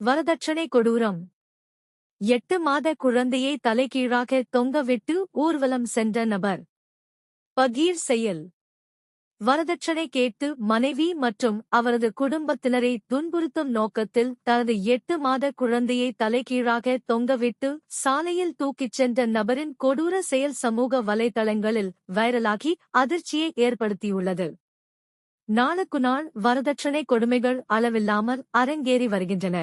வரதட்சணை கொடூரம். எட்டு மாத குழந்தையை தலைகீழாக தொங்கவிட்டு ஊர்வலம் சென்ற நபர். பகீர் செயல். வரதட்சணை கேட்டு மனைவி மற்றும் அவரது குடும்பத்தினரை துன்புறுத்தும் நோக்கத்தில் தனது எட்டு மாத குழந்தையை தலைகீழாக தொங்கவிட்டு சாலையில் தூக்கிச் சென்ற நபரின் கொடூர செயல் சமூக வலைதளங்களில் வைரலாகி அதிர்ச்சியை ஏற்படுத்தியுள்ளது. நாளுக்கு நாள் வரதட்சணை கொடுமைகள் அளவில்லாமல் அரங்கேறி வருகின்றன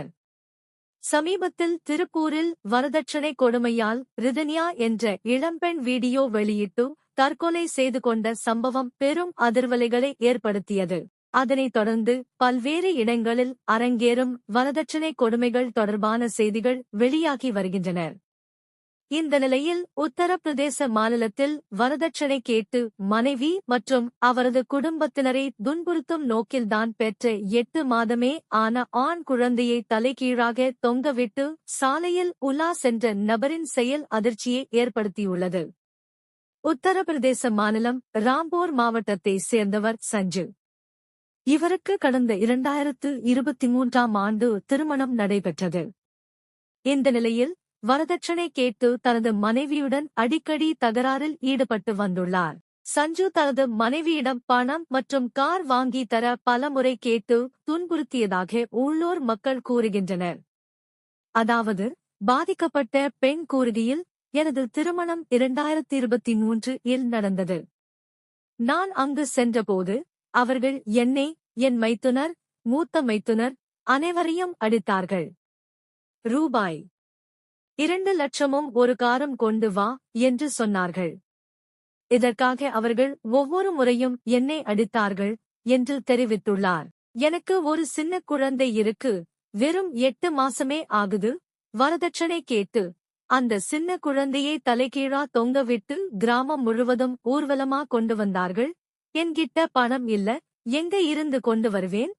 சமீபத்தில் திருப்பூரில் வரதட்சணை கொடுமையால் ரிதன்யா என்ற இளம்பெண் வீடியோ வெளியிட்டு தற்கொலை செய்து கொண்ட சம்பவம் பெரும் அதிர்வலைகளை ஏற்படுத்தியது. அதனைத் தொடர்ந்து பல்வேறு இடங்களில் அரங்கேறும் வரதட்சணை கொடுமைகள் தொடர்பான செய்திகள் வெளியாகி வருகின்றன. இந்த நிலையில் உத்தரப்பிரதேச மாநிலத்தில் வரதட்சணை கேட்டு மனைவி மற்றும் அவரது குடும்பத்தினரை துன்புறுத்தும் நோக்கில்தான் பெற்ற எட்டு மாதமே ஆன ஆண் குழந்தையை தலைகீழாக தொங்கவிட்டு சாலையில் உலா சென்ற நபரின் செயல் அதிர்ச்சியை ஏற்படுத்தியுள்ளது. உத்தரப்பிரதேச மாநிலம் ராம்போர் மாவட்டத்தைச் சேர்ந்தவர் சஞ்சு. இவருக்கு கடந்த இரண்டாயிரத்து இருபத்தி மூன்றாம் ஆண்டு திருமணம் நடைபெற்றது. இந்த நிலையில் வரதட்சணை கேட்டு தனது மனைவியுடன் அடிக்கடி தகராறில் ஈடுபட்டு வந்துள்ளார். சஞ்சு தனது மனைவியிடம் பணம் மற்றும் கார் வாங்கி தர பலமுறை கேட்டு துன்புறுத்தியதாக உள்ளூர் மக்கள் கூறுகின்றனர். அதாவது பாதிக்கப்பட்ட பெண் கூறுகையில் எனது திருமணம் இரண்டாயிரத்தி இருபத்தி மூன்று இல் நடந்தது. நான் அங்கு சென்றபோது அவர்கள் என்னை என் மைத்துனர் மூத்த மைத்துனர் அனைவரையும் அடித்தார்கள். ரூபாய் இரண்டு லட்சமும் ஒரு காரம் கொண்டு வா என்று சொன்னார்கள். இதற்காக அவர்கள் ஒவ்வொரு முறையும் என்னை அடித்தார்கள் என்று தெரிவித்துள்ளார். எனக்கு ஒரு சின்ன குழந்தை இருக்கு வெறும் எட்டு மாசமே ஆகுது வரதட்சணை கேட்டு. அந்த சின்ன குழந்தையை தலைகீழா தொங்கவிட்டு கிராமம் முழுவதும் ஊர்வலமா கொண்டு வந்தார்கள். என்கிட்ட பணம் இல்ல எங்க இருந்து கொண்டு வருவேன்?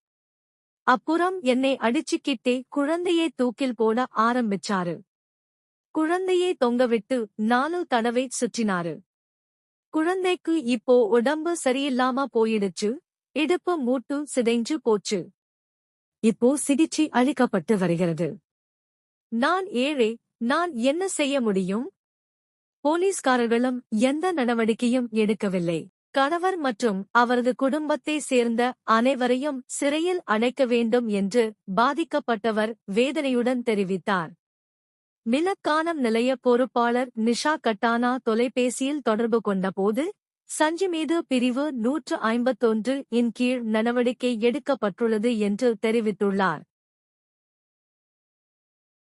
அப்புறம் என்னை அடிச்சுக்கிட்டே குழந்தையை தூக்கில் போட ஆரம்பிச்சாரு. குழந்தையை தொங்கவிட்டு நாலு தடவை சுற்றினாரு. குழந்தைக்கு இப்போ உடம்பு சரியில்லாம போயிடுச்சு இடுப்பு மூட்டு சிதைஞ்சு போச்சு. இப்போ சிகிச்சை அளிக்கப்பட்டு வருகிறது. நான் ஏழை நான் என்ன செய்ய முடியும்? போலீஸ்காரர்களும் எந்த நடவடிக்கையும் எடுக்கவில்லை. கணவர் மற்றும் அவரது குடும்பத்தை சேர்ந்த அனைவரையும் சிறையில் அடைக்க வேண்டும் என்று பாதிக்கப்பட்டவர் வேதனையுடன் தெரிவித்தார். மிலக்கானம் நிலைய பொறுப்பாளர் நிஷா கட்டானா தொலைபேசியில் தொடர்பு கொண்டபோது சஞ்சி மீது பிரிவு நூற்று ஐம்பத்தொன்று இன் கீழ் நடவடிக்கை எடுக்கப்பட்டுள்ளது என்று தெரிவித்துள்ளார்.